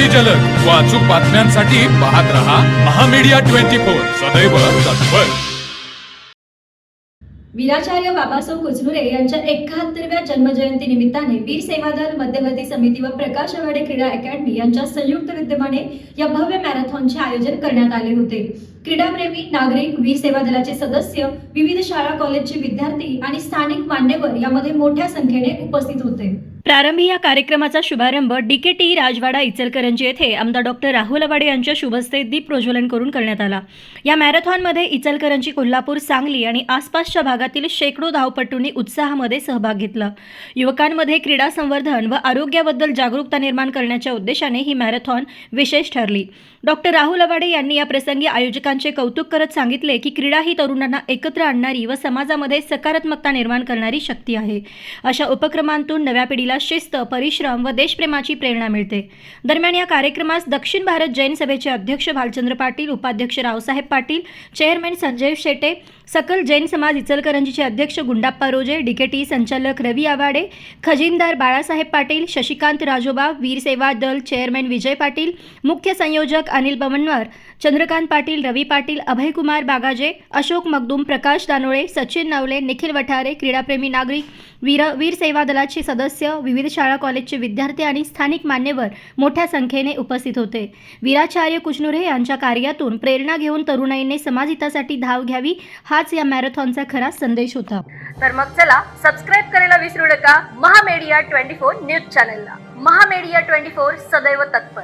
अति जलद. व अचूक बातम्यांसाठी पाहत रहा महामीडिया ट्वेंटी फोर. सदैव तत्पर. वीराचार्य बाबासाहेब कुचलुरे यांच्या एकाहत्तरव्या जन्मजयंती निमित्ताने वीर सेवा दल मध्यवर्ती समिती व प्रकाश आवाडे क्रीडा अकॅडमी यांच्या संयुक्त विद्यमाने या भव्य मॅरेथॉनचे आयोजन करण्यात आले होते. क्रीडाप्रेमी नागरिक वीर सेवा दलाचे सदस्य विविध शाळा कॉलेजचे विद्यार्थी आणि स्थानिक मान्यवर यामध्ये मोठ्या संख्येने उपस्थित होते. प्रारंभी या कार्यक्रमाचा शुभारंभ डीकेटी राजवाडा इचलकरंजी येथे आमदार डॉक्टर राहुल अवाडे यांच्या शुभस्ते दीप प्रज्वलन करून करण्यात आला. या मॅरेथॉनमध्ये इचलकरंजी कोल्हापूर सांगली आणि आसपासच्या भागातील शेकडो धावपटूंनी उत्साहामध्ये सहभाग घेतला. युवकांमध्ये क्रीडा संवर्धन व आरोग्याबद्दल जागरूकता निर्माण करण्याच्या उद्देशाने ही मॅरेथॉन विशेष ठरली. डॉक्टर राहुल अवाडे यांनी या प्रसंगी आयोजकांचे कौतुक करत सांगितले की क्रीडा ही तरुणांना एकत्र आणणारी व समाजामध्ये सकारात्मकता निर्माण करणारी शक्ती आहे. अशा उपक्रमांतून नव्या पिढीला शिस्त परिश्रम व देशप्रेमाची प्रेरणा मिळते. दरम्यान या कार्यक्रमास दक्षिण भारत जैन सभेचे अध्यक्ष भालचंद्र पाटील उपाध्यक्ष रावसाहेब पाटील चेअरमॅन संजय शेटे सकल जैन समाज इचलकरंजीचे अध्यक्ष गुंडाप्पा रोजे डीकेटी संचालक रवी आवाडे खजिनदार बाळासाहेब पाटील शशिकांत राजोबा वीर सेवा दल चेअरमॅन विजय पाटील मुख्य संयोजक अनिल बमनवार चंद्रकांत पाटील रवी रवी पाटील अभयकुमार बागाजे अशोक मगदूम प्रकाश दानोळे सचिन नवले निखिल वठारे क्रीडाप्रेमी नागरिक वीर वीर सेवा दलाचे सदस्य विविध शाळा कॉलेजचे विद्यार्थी आणि स्थानिक मान्यवर मोठ्या संख्येने उपस्थित होते. वीराचार्य कुचनुरे यांच्या कार्यातून प्रेरणा घेऊन तरुणाईने समाजहितासाठी धाव घ्यावी हाच या मॅरेथॉनचा खरा संदेश होता. तर मग चला सबस्क्राईब करायला विसरू नका. महामेडिया ट्वेंटी फोर न्यूज चॅनलला. महामेडिया ट्वेंटी फोर सदैव तत्पर.